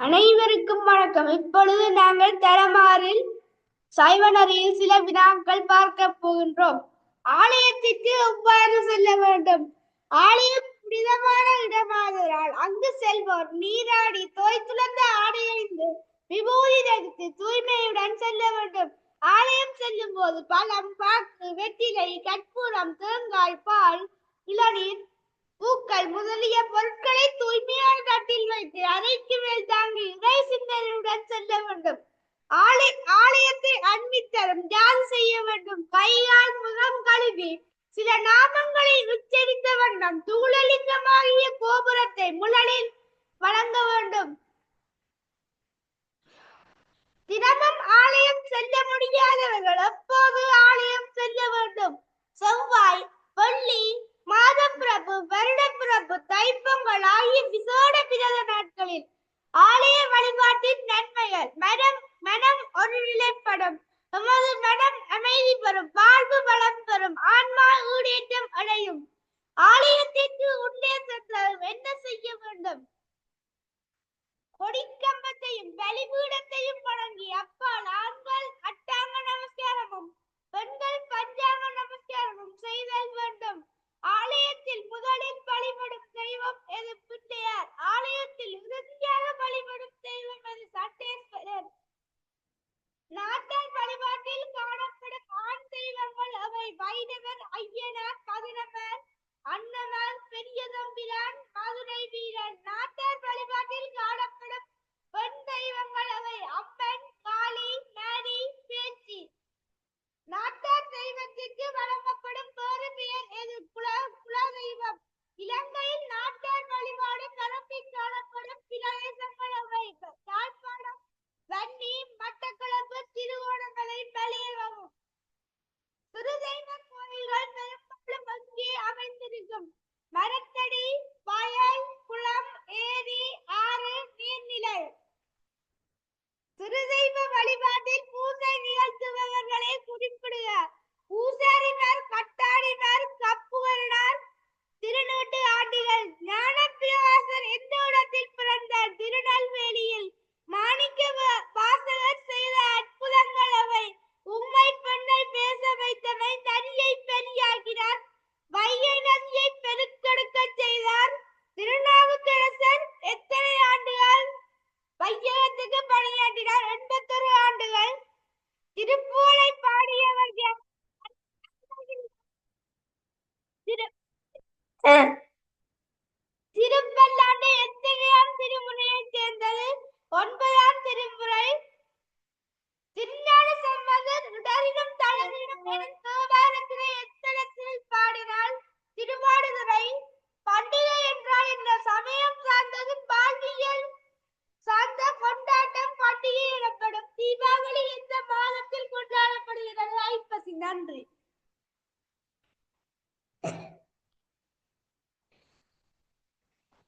அனைவருக்கும் வணக்கம். இப்பொழுது நாங்கள் தரமாறில் சைவனரியில் சில வினாக்கள் பார்க்க போகின்றோம். ஆலயத்திற்கு எவ்வாறு செல்ல வேண்டும்? ஆலயம் புனிதமான இடமாதலால் அங்கு செல்வோர் நீராடி தோய்த்துளர்ந்த ஆடையணிந்து விபூதி தரித்து தூய்மையுடன் செல்ல வேண்டும். ஆலயம் செல்லும் போது பழம் பாக்கு வெற்றிலை கற்பூரம் தேங்காய் பால் இளநீர் பூக்கள் முதலிய பொருட்களை தூய்மையான தட்டில் வைத்து அறைக்கு மேல் தாங்க இறை சிந்தனையுடன் செல்ல வேண்டும் ஆலய ஆலயத்தை அண்மித்தரும் ஜாதி செய்ய வேண்டும் கையால் முகம் கழுவி சில நாமங்களை உச்சரித்த வண்ணம் தூளலிங்கமாகிய கோபுரத்தை முழலில் வழங்க வேண்டும். தினமும் ஆலயம் செல்ல முடியாதவர்கள் எப்போது ஆலயம் செல்ல வேண்டும்? செவ்வாய் வெள்ளி மாதம் பிரபு வருட பிரபு தைப்பொங்கல் ஆகிய விசேட பிரதன ஆலயத்திற்கு உள்ளே சென்றதும் என்ன செய்ய வேண்டும்? கொடிக்கம்பத்தையும் பலிபீடத்தையும் திருப்பூரை பாடியவர் திரு நன்றி.